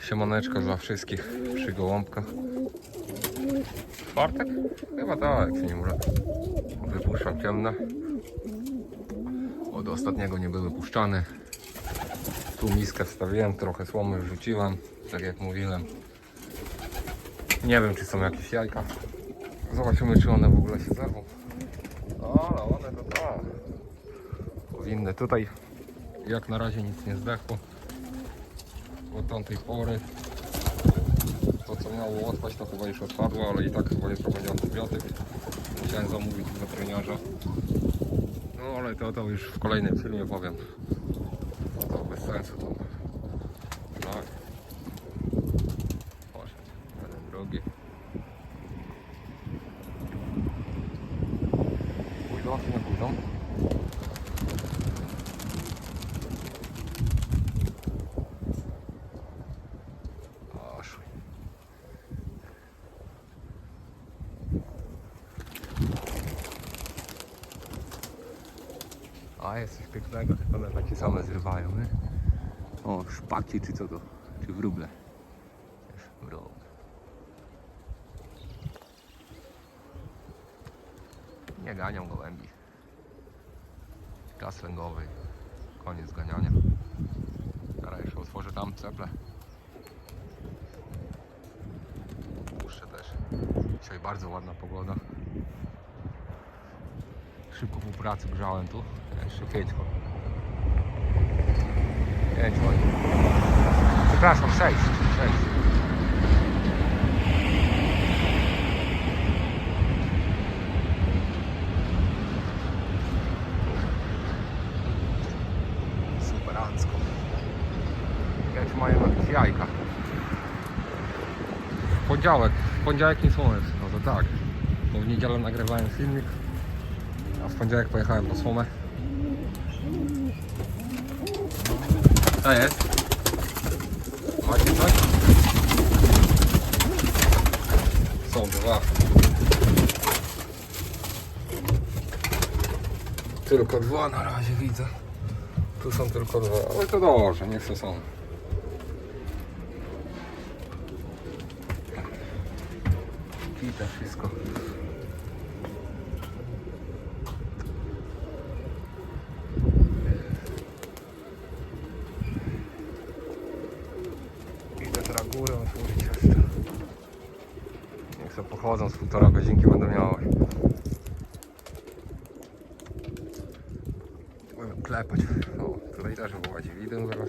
Siemaneczko dla wszystkich przy gołąbkach. Czwartek? Chyba tak, jak się nie mylę. Wypuszczam ciemne. Od ostatniego nie były puszczane. Tu miskę wstawiłem, trochę słomy wrzuciłem, tak jak mówiłem. Nie wiem, czy są jakieś jajka. Zobaczymy, czy one w ogóle się zerwą. Ale one to tak. Powinny tutaj, jak na razie nic nie zdechło. Od tamtej pory to co miało odpaść to chyba już odpadło, ale i tak chyba jutro będzie antybiotyk. Chciałem zamówić u weterynarza. No ale to, to już w kolejnym filmie powiem. No to bez sensu to. Tak. Poszedł. Jeden, drugi. Pójdą czy nie pójdą? Poszły. Jest coś pięknego, tylko one takie same zrywają, nie? O, szpaki czy co to? Czy wróble? Też wróble. Nie ganią gołębi. Czas lęgowy. Koniec ganiania. Teraz jeszcze otworzę tam ceple. Puszczę też. Dzisiaj bardzo ładna pogoda. Szybko po pracy grzałem tu. Pięćko. Pięć ładnie. Przepraszam, sześć. Sześć. Superancko. Jakieś mają jakieś jajka. W poniedziałek, w poniedziałek nie słonec, no to tak. Bo w niedzielę nagrywałem filmik, a w poniedziałek pojechałem po słomę. To jest. Macie coś? Są dwa. Tylko dwa na razie widzę. Tu są tylko dwa, ale to dobrze, niech to są. Kita wszystko. Idę teraz górę otworzyć jeszcze. Z półtora godzinki będą miały. Będę klepać. O, tutaj też wyłazi widzę zaraz.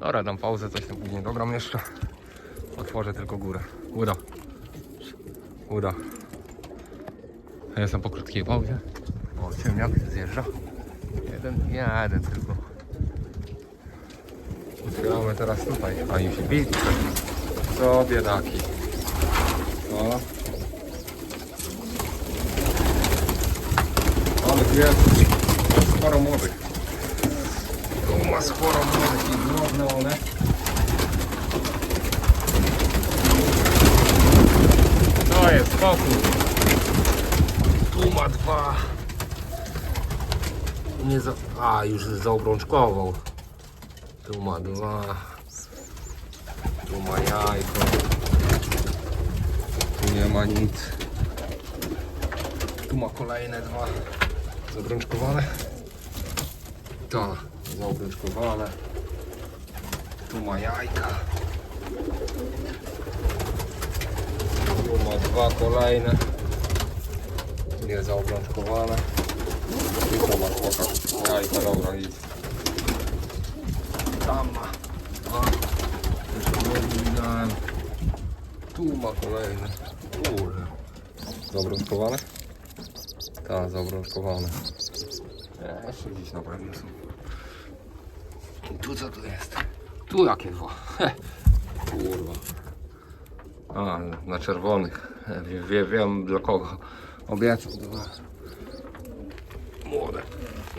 Dobra, dam pauzę, coś tam później dogram jeszcze. Otworzę tylko górę. Uda. Uda. Ja jestem po krótkiej pauzie. O, ciemniak zjeżdża. Jeden, jeden tylko. Otwieramy teraz tutaj. A im się bili. Co biedaki. O. Ale jest sporo młodych. Tu ma sporo młodych i one. To jest spokój. Tu ma dwa. Nie za... A, już zaobrączkował. Tu ma dwa. Tu ma jajko. Tu nie ma nic. Tu ma kolejne dwa. Zabrączkowane. To, zaobrączkowane. Tu ma jajka. Tu ma dwa kolejne. Nie zaobrączkowane. I to ma chłopak. Jajka, dobra, idź. Tam ma. dwa. Jeszcze nie widziałem. Tu ma kolejne. Kurde. Zaobrączkowane? Tak, zaobrączkowane. E, Jeszcze gdzieś na pewno są. I tu co tu jest? Tu jakie dwa. Kurwa. A, na czerwonych. E, Wie, wie, wiem dla kogo. Obiecał dwa. Młode.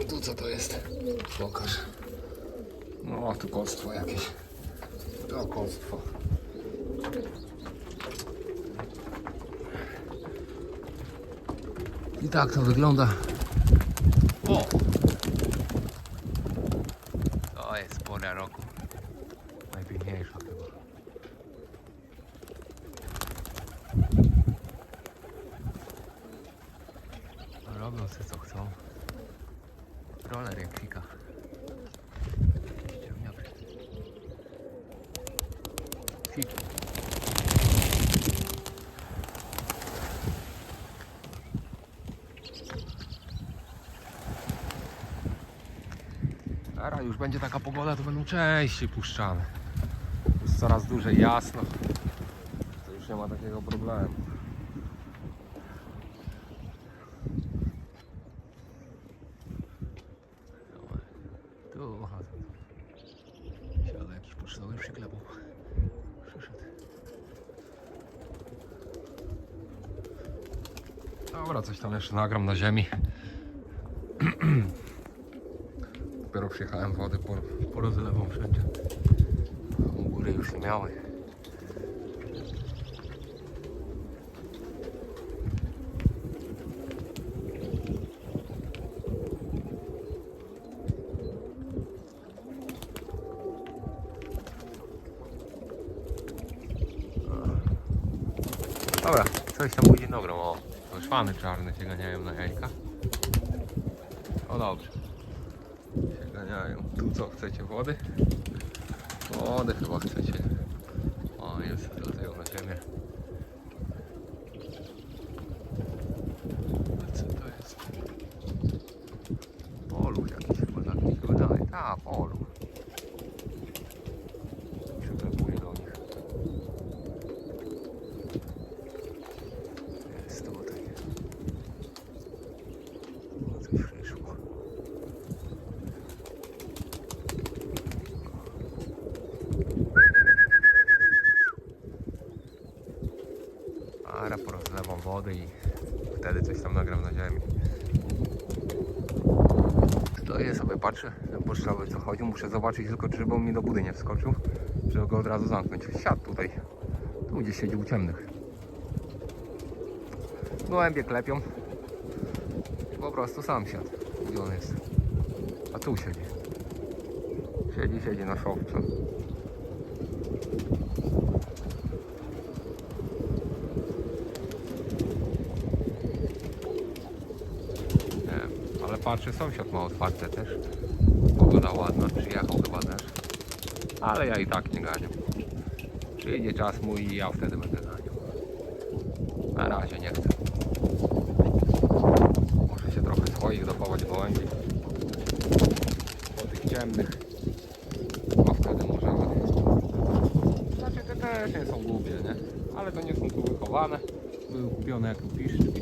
Tu co to jest? Pokaż. No, tu kostwo jakieś. To kostwo. I tak to wygląda. O! To jest pora roku. Najpiękniejsza chyba. Robią sobie co chcą. Roller jak fika. Ciemniak. Fiki. Teraz już będzie taka pogoda, to będą częściej puszczane. Jest coraz dłużej jasno. To już nie ma takiego problemu. Tu, aha, tu. Siada jakiś pocztowy przyklepał. Przyszedł. Dobra, coś tam jeszcze nagram na ziemi. Przyjechałem, wody por, porozlewam wszędzie. U góry już nie miały. Dobra, coś tam później dobrą. O, to szwany czarne się ganiają na jajka. O dobrze. Się ganiają. Tu co chcecie? Wody? Wody chyba chcecie. O, jest tutaj na ziemię. A co to jest? Poluch jakiś chyba tak mi się wydaje. Tak, poluch. Przyklepuję do nich. Jest tutaj. O, coś przyszło. Ara porozlewam wody i wtedy coś tam nagram na ziemi. Stoję sobie, ten poszczały co chodził. Muszę zobaczyć tylko, czy żeby on mi do budy nie wskoczył, żeby go od razu zamknąć. Siadł tutaj. Tu gdzieś siedzi u ciemnych. Gołębie klepią. Po prostu sam siadł. Gdzie on jest? A tu siedzi. Siedzi, siedzi na szopce. Nie, ale patrzę, sąsiad ma otwarte też. Pogoda ładna, przyjechał chyba też. Ale ja i tak nie ganiam. Przyjdzie czas mój i ja wtedy będę ganiał. Na razie nie chcę. Muszę się trochę swoich dochować gołębi. Po tych ciemnych. Wtedy możemy. Znaczy te też nie są głupie, nie? Ale to nie są tu wychowane. Były kupione jako piszczki.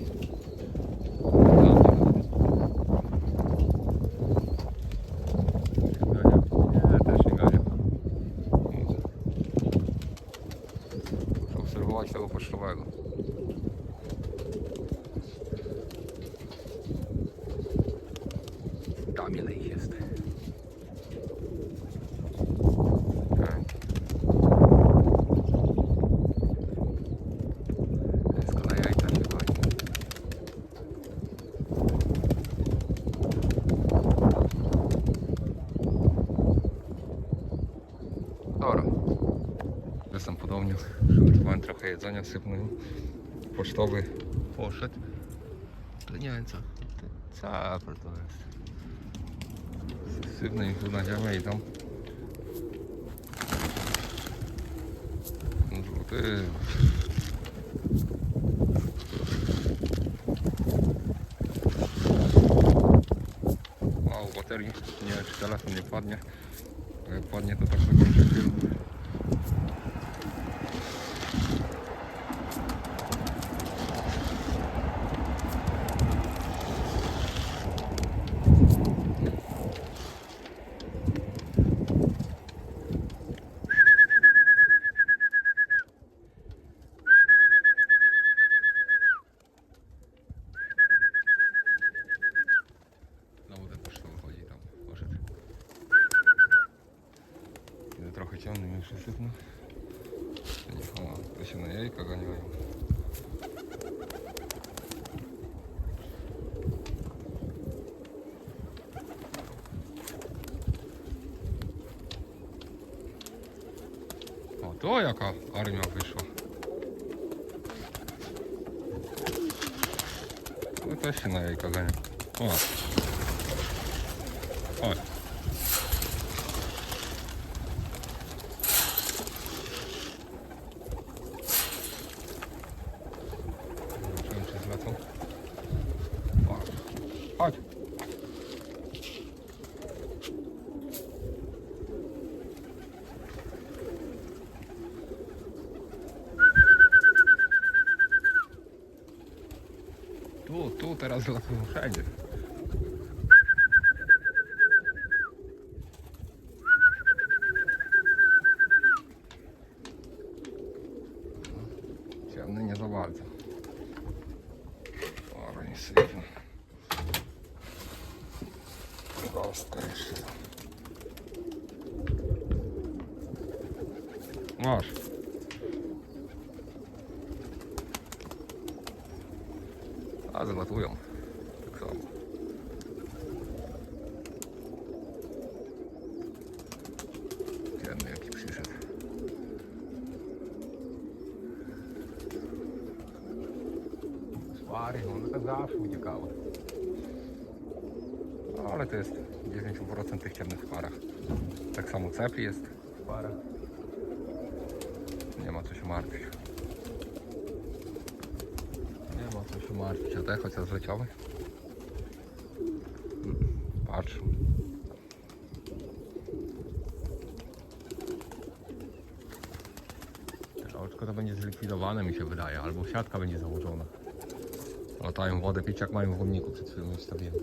Dla mnie. Ganiam? Nie, też nie ganiam. Muszę obserwować tego pocztowego. Ile ich jest. Tak. Jestem podobnie. Przygotowałem trochę jedzenia, sypnąłem. Pocztowy poszedł. Ale nie wiem co. Co to jest. Sypnę ich tu na ziemię i tam. No, Ty. Wow, baterii. Nie wiem czy telefon nie padnie. Jak padnie to tak zakończy film. To jaka armia wyszła. To też się na jajka gania. O. tu teraz latują wszędzie. Ciemny nie za bardzo. Ale nie sypie. Kostka jeszcze. Masz. A zlatują. Tak samo. Ciemny jaki przyszedł. Spary, one No, ale to jest 9% tych ciemnych w parach. Tak samo cepli jest w parach. Nie ma co się martwić. Nie ma co się martwić. A te chociaż zleciały? Patrz. Oczko to będzie zlikwidowane mi się wydaje, albo siatka będzie założona. Latają wodę pić jak mają w wodniku przed chwilą ustawiłem.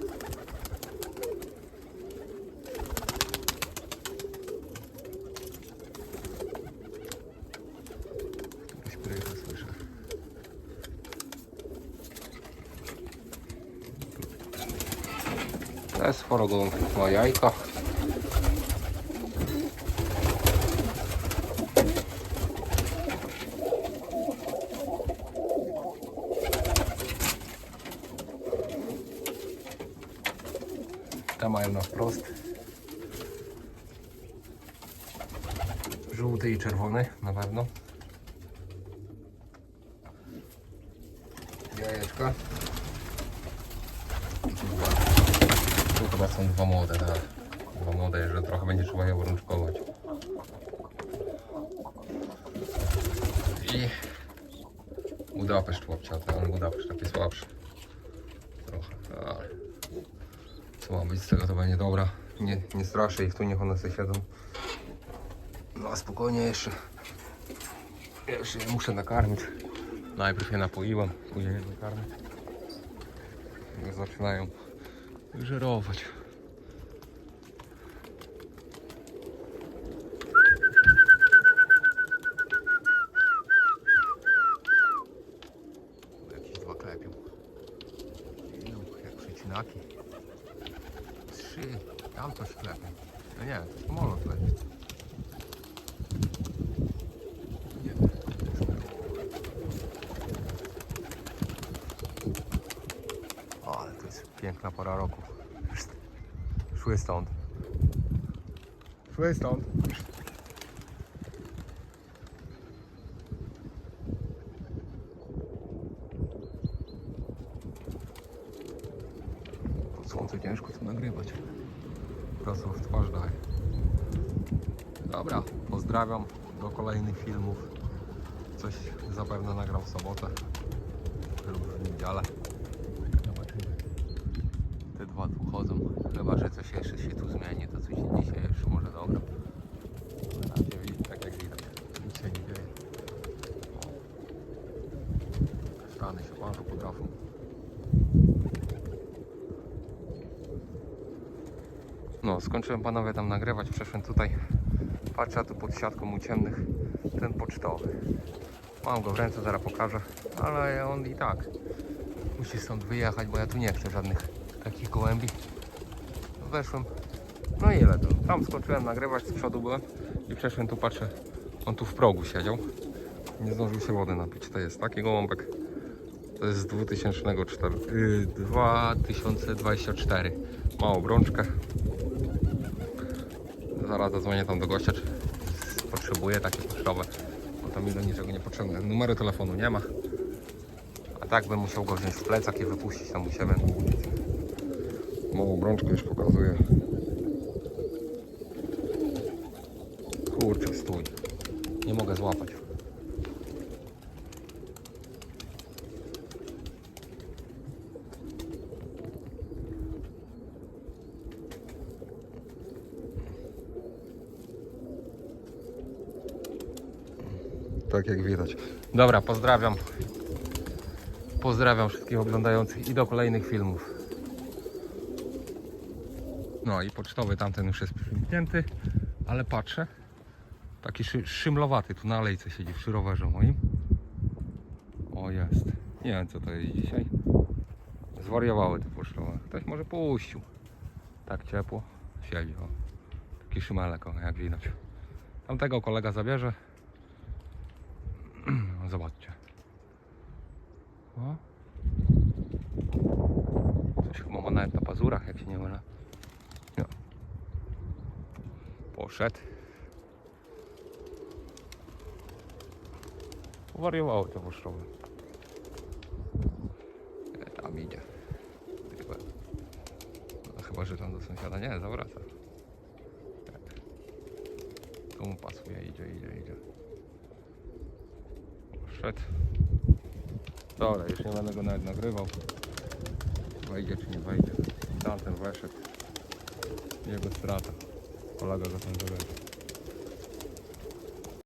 Któryś prycha słyszę. To jest forogon ma jajka. Te mają na wprost. Żółty i czerwony na pewno. Jajeczka. Tu chyba są dwa młode, tak. Dwa młode, że trochę będzie trzeba je urączkować. I Budapeszt łapciaty, ale Budapeszt taki słabszy. Trochę, ale co ma być z tego, to będzie dobra. Nie, nie straszę ich tu, niech one sobie siedzą. No spokojnie jeszcze. Jeszcze je muszę nakarmić. Najpierw je napoiłem, później je nakarmię. Zaczynają żerować. Jakieś dwa klepią. Ilu, jak przecinaki. Trzy. Tam coś klepią. No nie, to samolot leci. Nie, to jest O, ale to jest piękna pora roku. Szły stąd. Szły stąd. Pod słońce ciężko to nagrywać. Prosto w twarz daje. Dobra, pozdrawiam. Do kolejnych filmów. Coś zapewne nagram w sobotę lub w niedzielę. Zobaczymy. Te dwa tu chodzą. Chyba, że coś jeszcze się tu zmieni, to coś dzisiaj jeszcze może. Na widać, tak jak widać. Nic się nie dzieje. Stany się bardzo potrafią. No, skończyłem panowie tam nagrywać, przeszłem tutaj. Patrzę, tu pod siatką u ciemnych ten pocztowy. Mam go w ręce, zaraz pokażę, ale on i tak musi stąd wyjechać, bo ja tu nie chcę żadnych takich gołębi. Weszłem, no i ile tu? Tam skończyłem nagrywać, z przodu byłem i przeszłem tu, patrzę, on tu w progu siedział. Nie zdążył się wody napić. To jest taki gołąbek. To jest z 2004, yy, 2024. Ma obrączkę. Zaraz zadzwonię tam do gościa, czy potrzebuje takie pocztowe. bo tam mi do niczego nie potrzebne. Numeru telefonu nie ma. A tak bym musiał go wziąć w plecak i wypuścić tam u siebie. Małą brączkę już pokazuję. Kurczę, stój. Nie mogę złapać. Tak jak widać. Dobra, pozdrawiam. Pozdrawiam wszystkich oglądających i do kolejnych filmów. No i pocztowy tamten już jest przymknięty, ale patrzę. Taki szy, szymlowaty tu na alejce siedzi przy rowerze moim. O jest. Nie wiem co to jest dzisiaj. Zwariowały te pocztowe. Ktoś może puścił. Tak ciepło. Siedzi o. Taki szymelek o, jak widać. Tamtego kolega zabierze. Zobaczcie. O. Coś chyba ma nawet na pazurach, jak się nie mylę. No. Poszedł. Wariowało to poszczoły. E, Tam idzie. Chyba, no, chyba, że tam do sąsiada. Nie, zawraca. Tak. Tu mu pasuje, idzie, idzie, idzie. Szedł. Dobra, już nie będę go nawet nagrywał. Wejdzie czy nie wejdzie. Tamten weszedł. Jego strata. Kolega go tam dowiedział.